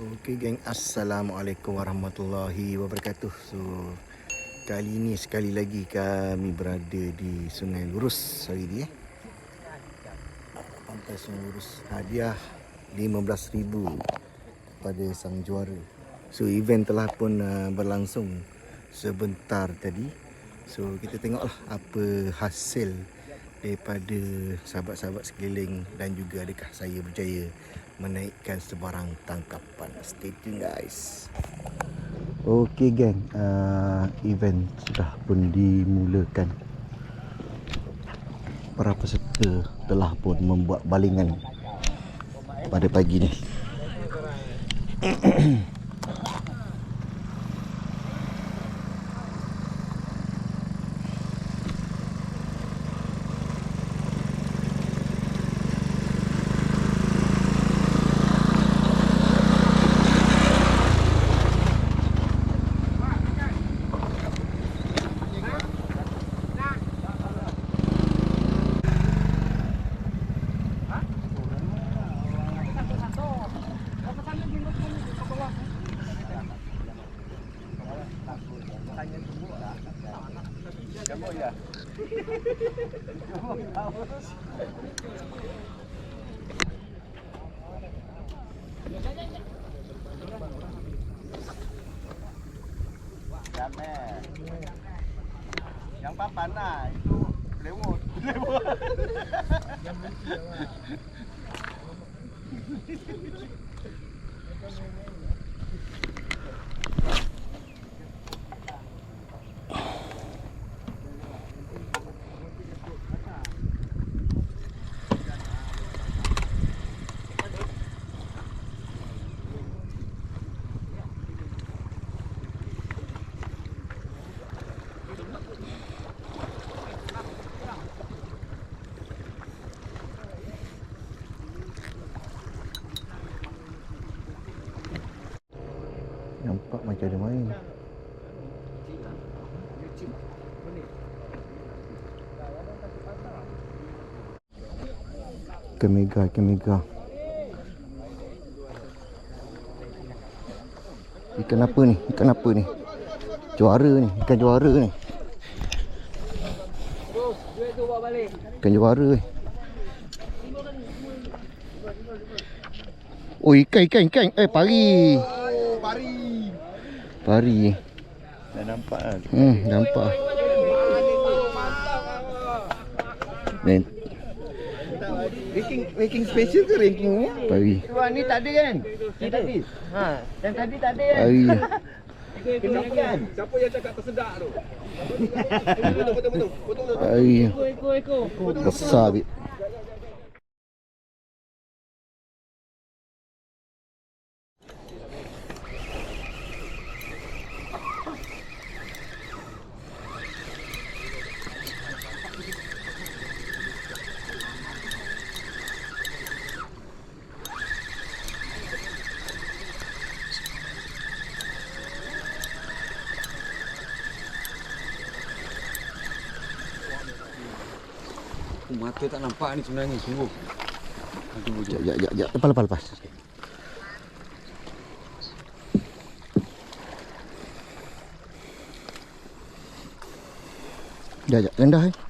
Okey geng, Assalamualaikum warahmatullahi wabarakatuh. So kali ini sekali lagi kami berada di Sungai Lurus hari ni eh. Pantai Sungai Lurus hadiah 15,000 pada sang juara. So event telah pun uh, berlangsung sebentar tadi. So kita tengoklah apa hasil daripada sahabat-sahabat sekeliling dan juga adakah saya berjaya menaikkan sebarang tangkapan. Stay tune guys. Okey geng, uh, event sudah pun dimulakan. Para peserta telah pun membuat balingan pada pagi ni. Jangan. Yang papan lah itu lewat. Lewat. Nampak macam ada main. Ikan mega, ikan apa ni? Ikan apa ni? Juara ni, ikan juara ni. Ikan juara ni. Oh ikan ikan ikan eh pari. Oh, pari. Pari. Dah nampak lah. Hmm nampak. Dan Ranking ranking special ke ranking ni? pari. Wah ni tak ada kan? Yang tadi. Ha, yang tadi tak ada kan? Pari. Kena kan? Siapa yang cakap tersedak tu? Betul betul betul. Potong tu. Pari. Eko eko. Besar bit. Oh, mata tak nampak ni sebenarnya sungguh. Tunggu Jap jap jap jap. Lepas lepas lepas. Jap jap rendah eh.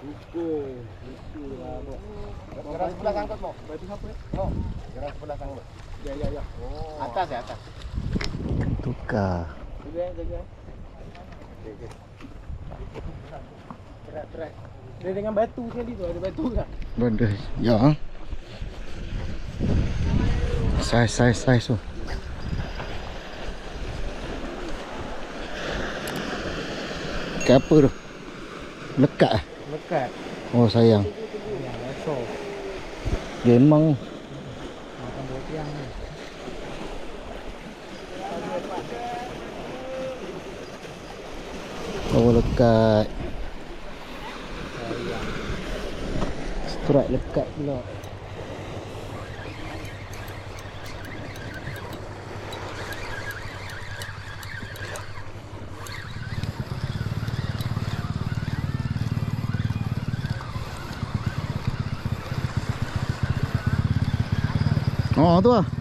ikan apa. Sebelah sangkut mo. Batu siapa? Oh. Gerak sebelah sana. Ya, ya, ya. Oh. Atas ya, atas. Tukar. Jaga, jaga. Okey, okey. Gerak, gerak. Dia dengan batu sekali tu, ada batu kan? Benda. Ya. Saiz, saiz, saiz tu. Ikan apa tu? Lekat eh? Lekat. Oh sayang. Ya, Makan tiang ni. Oh lekat. Strike lekat pula. Oh tu lah.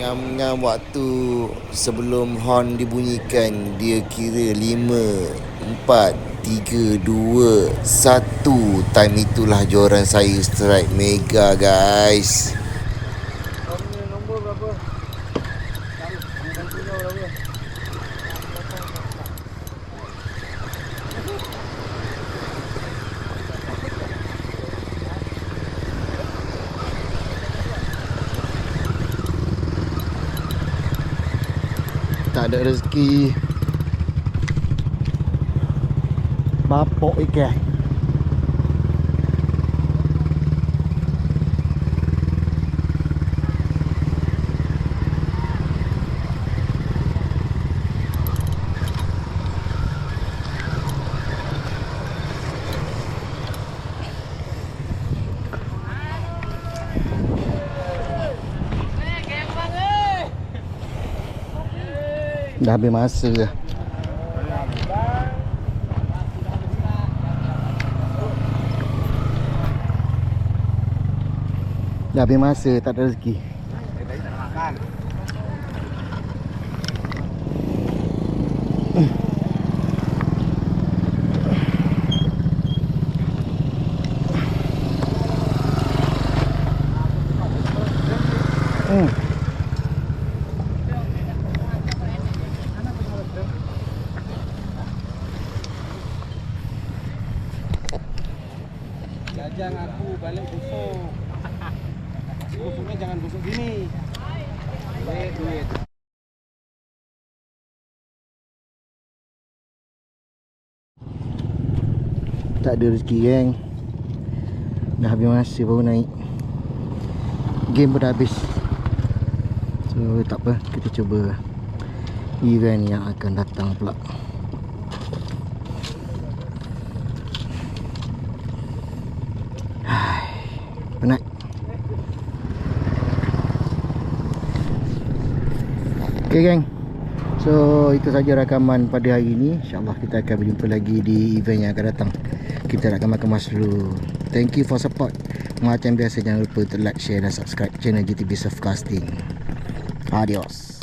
Ngam-ngam waktu sebelum horn dibunyikan dia kira 5 4 3 2 1 time itulah joran saya strike. Mega guys tak ada rezeki. Bapok ikan dah habis masa dah Dah habis masa tak ada rezeki Makan. hmm. Jajang aku balik gosok. Gosoknya jangan gosok gini. Duit, duit. Tak ada rezeki geng Dah habis masa baru naik Game pun dah habis So tak apa Kita cuba Event yang akan datang pula Penat. Okay geng. So itu saja rakaman pada hari ini. InsyaAllah kita akan berjumpa lagi di event yang akan datang. Kita nak makan mas dulu. Thank you for support. Macam biasa jangan lupa untuk like, share dan subscribe channel GTB Surfcasting Adios